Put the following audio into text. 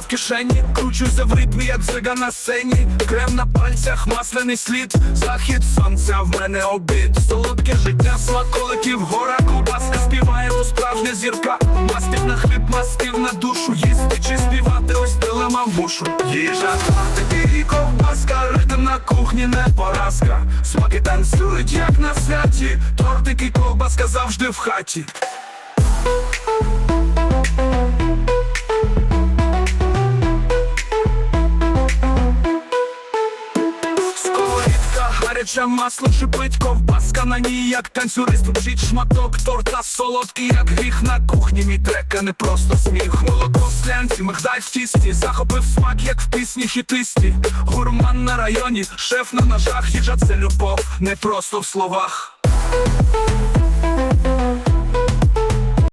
В кишені Кручуся в ритмі, як зрига на сцені. Крем на пальцях, масляний слід Захід сонця в мене обід. Солодке життя, смаколиків в горах Ковбаска співає у справжня зірка. Мастив на хліб, мастив на душу Їсти чи співати, ось дилема мушу. Їжа, тортики і ковбаска Ритм на кухні не поразка. Смаки танцюють, як на святі. Тортик і ковбаска завжди в хаті гаряче масло шипить, ковбаска на ній, як танцюрист Вчить шматок торта солодкий, як гріх на кухні Мій трека не просто сміх. Молоко в склянці, мигдаль в тісті Захопив смак, як в пісні хітисті. Гурман на районі, шеф на ножах Їжа це любов, не просто в словах